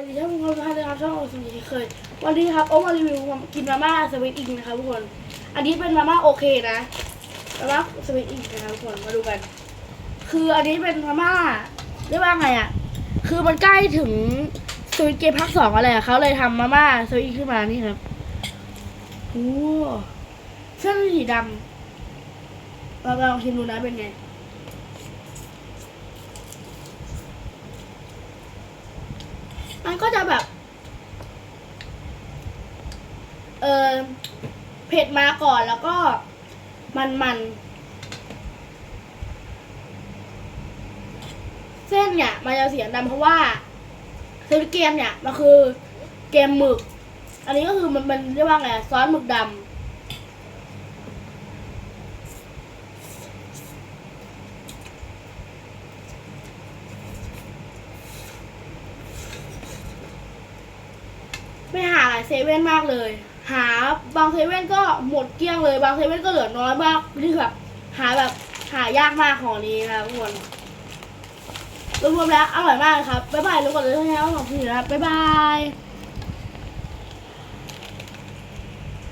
วัสดีท่านผู้ชมทุกท่านนะครับช่องโอซีเคยวันนี้ครับโอ้มารีวิวกินมาม่าสวิตอิงนะครับทุกคน อันนี้เป็นมาม่าโอเคนะมาม่าสวิตอิงนะครับทุกคนมาดูกัน คืออันนี้เป็นมาม่าเรียกว่าไงอะ คือมันใกล้ถึงสวิตเกมภาคสองอะไรเขาเลยทำมาม่าสวิตอิงขึ้นมานี่ครับโอ้เส้นสีดำเราลองชิมดูนะเป็นไง มันก็จะแบบ เออเผ็ดมาก่อนแล้วก็มันมันๆเส้นเนี่ย มันจะเสียงดำเพราะว่าคือเกมเนี่ย มันคือเกมหมึก อันนี้ก็คือมันมันเรียกว่าไงซอสหมึกดำไม่หายเซเว่นมากเลย หาบางเซเว่นก็หมดเกลี้ยงเลย บางเซเว่นก็เหลือน้อยมากนี่แบบหาแบบหายากมากของนี้นะครับทุกคนรวมๆแล้วอร่อยมากเลยครับ บ๊ายบายทุกคนเลยที่ให้เราสองทีนะครับ บ๊ายบาย